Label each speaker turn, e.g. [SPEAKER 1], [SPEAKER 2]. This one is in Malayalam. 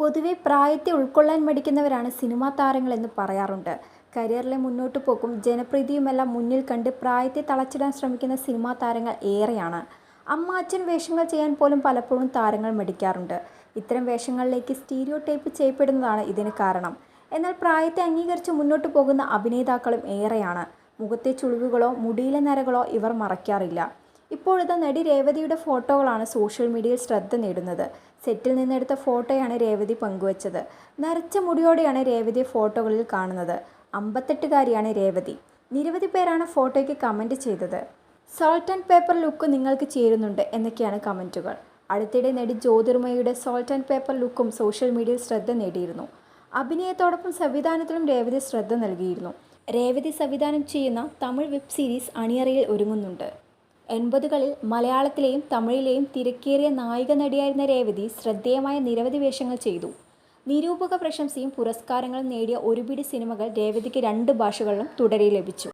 [SPEAKER 1] പൊതുവെ പ്രായത്തെ ഉൾക്കൊള്ളാൻ മടിക്കുന്നവരാണ് സിനിമാ താരങ്ങളെന്ന് പറയാറുണ്ട്. കരിയറിലെ മുന്നോട്ടു പോക്കും ജനപ്രീതിയുമെല്ലാം മുന്നിൽ കണ്ട് പ്രായത്തെ തളച്ചിടാൻ ശ്രമിക്കുന്ന സിനിമാ താരങ്ങൾ ഏറെയാണ്. അമ്മാച്ചൻ വേഷങ്ങൾ ചെയ്യാൻ പോലും പലപ്പോഴും താരങ്ങൾ മടിക്കാറുണ്ട്. ഇത്തരം വേഷങ്ങളിലേക്ക് സ്റ്റീരിയോ ടൈപ്പ് ചെയ്യപ്പെടുന്നതാണ് ഇതിന് കാരണം. എന്നാൽ പ്രായത്തെ അംഗീകരിച്ച് മുന്നോട്ടു പോകുന്ന അഭിനേതാക്കളും ഏറെയാണ്. മുഖത്തെ ചുളിവുകളോ മുടിയിലെ നരകളോ ഇവർ മറയ്ക്കാറില്ല. ഇപ്പോഴത്തെ നടി രേവതിയുടെ ഫോട്ടോകളാണ് സോഷ്യൽ മീഡിയയിൽ ശ്രദ്ധ നേടുന്നത്. സെറ്റിൽ നിന്നെടുത്ത ഫോട്ടോയാണ് രേവതി പങ്കുവച്ചത്. നരച്ച മുടിയോടെയാണ് രേവതി ഫോട്ടോകളിൽ കാണുന്നത്. അമ്പത്തെട്ടുകാരിയാണ് രേവതി. നിരവധി പേരാണ് ഫോട്ടോയ്ക്ക് കമന്റ് ചെയ്തത്. സോൾട്ട് ആൻഡ് പേപ്പർ ലുക്ക് നിങ്ങൾക്ക് ചേരുന്നുണ്ട് എന്നൊക്കെയാണ് കമന്റുകൾ അടുത്തിടെ നടി ജ്യോതിർമയുടെ സോൾട്ട് ആൻഡ് പേപ്പർ ലുക്കും സോഷ്യൽ മീഡിയയിൽ ശ്രദ്ധ നേടിയിരുന്നു. അഭിനയത്തോടൊപ്പം സംവിധാനത്തിലും രേവതി ശ്രദ്ധ നൽകിയിരുന്നു. രേവതി സംവിധാനം ചെയ്യുന്ന തമിഴ് വെബ് സീരീസ് അണിയറയിൽ ഒരുങ്ങുന്നുണ്ട്. എൺപതുകളിൽ മലയാളത്തിലെയും തമിഴിലെയും തിരക്കേറിയ നായിക നടിയായിരുന്ന രേവതി ശ്രദ്ധേയമായ നിരവധി വേഷങ്ങൾ ചെയ്തു. നിരൂപക പ്രശംസയും പുരസ്കാരങ്ങളും നേടിയ ഒരുപിടി സിനിമകൾ രേവതിക്ക് രണ്ട് ഭാഷകളിലും തുടരെ ലഭിച്ചു.